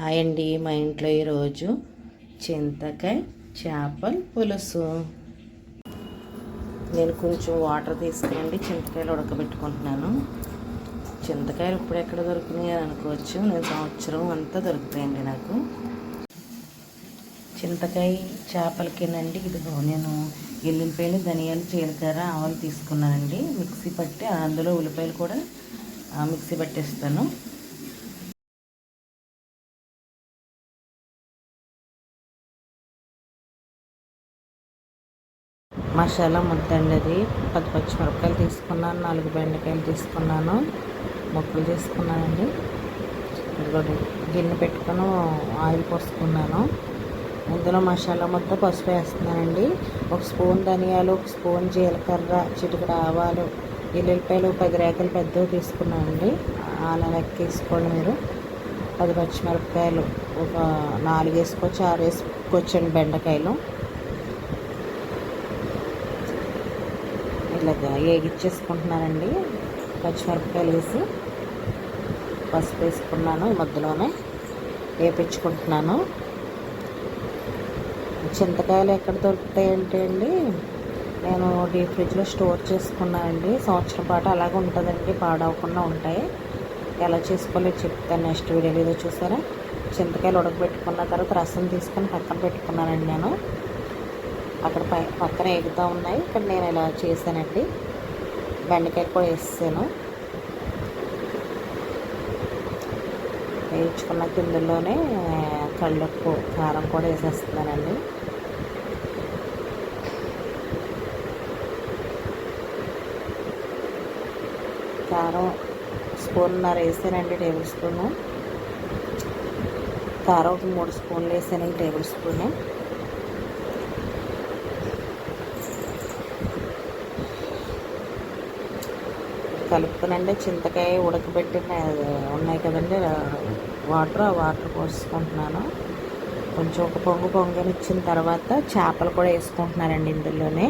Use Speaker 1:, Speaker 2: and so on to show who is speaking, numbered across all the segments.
Speaker 1: Hi అండి మా ఇంట్లో ఈరోజు చింతకాయ చేపల పులుసు. నేను కొంచెం వాటర్ తీసుకురండి చింతకాయలు ఉడకబెట్టుకుంటున్నాను. చింతకాయలు ఇప్పుడు ఎక్కడ దొరుకుతున్నాయి అని అనుకోవచ్చు. నేను సంవత్సరం అంతా దొరుకుతాయండి నాకు. చింతకాయ చేపలకేనండి ఇదిగో నేను ఎల్లుల్లిపాయలు ధనియాలు జీలకర్ర ఆవాలు తీసుకున్నానండి. మిక్సీ పట్టి అందులో ఉల్లిపాయలు కూడా మిక్సీ పట్టేస్తాను. మసాలా ముద్దండి అది పది పచ్చిమిరపకాయలు తీసుకున్నాను నాలుగు బెండకాయలు తీసుకున్నాను. ముక్కలు తీసుకున్నానండి ఇదిగోండి గిన్నె పెట్టుకొని ఆయిల్ పోసుకున్నాను. ఇందులో మసాలా ముద్ద పసుపు వేస్తున్నానండి. ఒక స్పూన్ ధనియాలు ఒక స్పూన్ జీలకర్ర చిటికడ ఆవాలు ఎల్లుల్లిపాయలు పది రేకలు పెద్దవి తీసుకున్నానండి. అలా లెక్క తీసుకోండి మీరు. పది పచ్చిమిరపకాయలు ఒక నాలుగు వేసుకోవచ్చు ఆరు వేసుకోవచ్చండి బెండకాయలు. ఇట్లా వేగిచ్చేసుకుంటున్నానండి పచ్చిమిరపకాయలు వేసి పసుపు వేసుకున్నాను ఈ మధ్యలోనే వేపించుకుంటున్నాను. చింతకాయలు ఎక్కడ దొరుకుతాయి అంటే అండి నేను డీప్ ఫ్రిడ్జ్లో స్టోర్ చేసుకున్నానండి. సంవత్సరం పాటు అలాగే ఉంటుందండి పాడవకుండా ఉంటాయి. ఎలా చేసుకోవాలో చెప్తాను నెక్స్ట్ వీడియోలో. ఏదో చూసారా? చింతకాయలు ఉడకబెట్టుకున్న తర్వాత రసం తీసుకొని పక్కన పెట్టుకున్నానండి నేను. అక్కడ పై పక్కన ఎగుతూ ఉన్నాయి. ఇక్కడ నేను ఇలా చేశానండి. బెండకాయ కూడా వేసాను వేయించుకున్న కిందలోనే కళ్ళుప్పు కారం కూడా వేసేస్తున్నానండి. కారం స్పూన్నర వేసానండి టేబుల్ స్పూను. కారం ఒక మూడు స్పూన్లు వేసాను టేబుల్ స్పూను. కలుపుకునండి చింతకాయ ఉడకబెట్టిన ఉన్నాయి కదండి వాటర్ ఆ వాటర్ పోసుకుంటున్నాను. కొంచెం ఒక పొంగు పొంగనిచ్చిన తర్వాత చేపలు కూడా వేసుకుంటున్నానండి ఇందులోనే.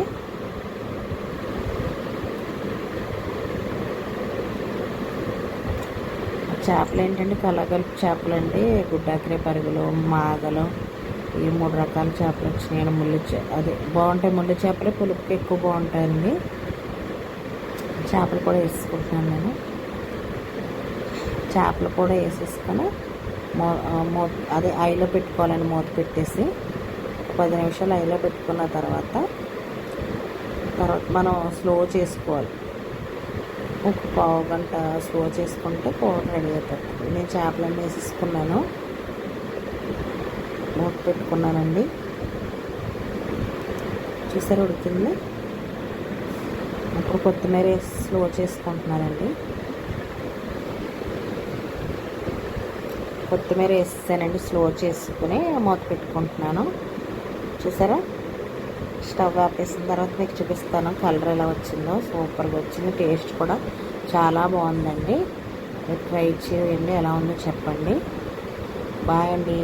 Speaker 1: చేపలు ఏంటంటే కలగలుపు చేపలు అండి గుడ్డాకరే పరుగులు మాగలు ఈ మూడు రకాల చేపలు వచ్చినాయి ముళ్ళు చే అదే బాగుంటాయి ముళ్ళు చేపలే. పులుపుకి ఎక్కువ బాగుంటాయండి. చేపలు కూడా వేసుకుంటున్నాను నేను. చేపలు కూడా వేసేసుకొని మో మూ అదే ఐలో పెట్టుకోవాలండి మూత పెట్టేసి పది నిమిషాలు ఐలో పెట్టుకున్న తర్వాత తర్వాత మనం స్లో చేసుకోవాలి. ఒక పావు గంట స్లో చేసుకుంటే కూర రెడీ అవుతుంది నేను చేపలన్నీ వేసేసుకున్నాను. మూత పెట్టుకున్నానండి. చూసారు ఉడికింది? ఇప్పుడు కొత్తిమీర వేసి స్లో చేసుకుంటున్నానండి. కొత్తిమీర వేసేసానండి స్లో చేసుకుని మూత పెట్టుకుంటున్నాను. చూసారా? స్టవ్ ఆపేసిన తర్వాత మీకు చూపిస్తాను కలర్ ఎలా వచ్చిందో. సూపర్గా వచ్చింది టేస్ట్ కూడా చాలా బాగుందండి. ట్రై చేయండి ఎలా ఉందో చెప్పండి. బాయ్ అండి.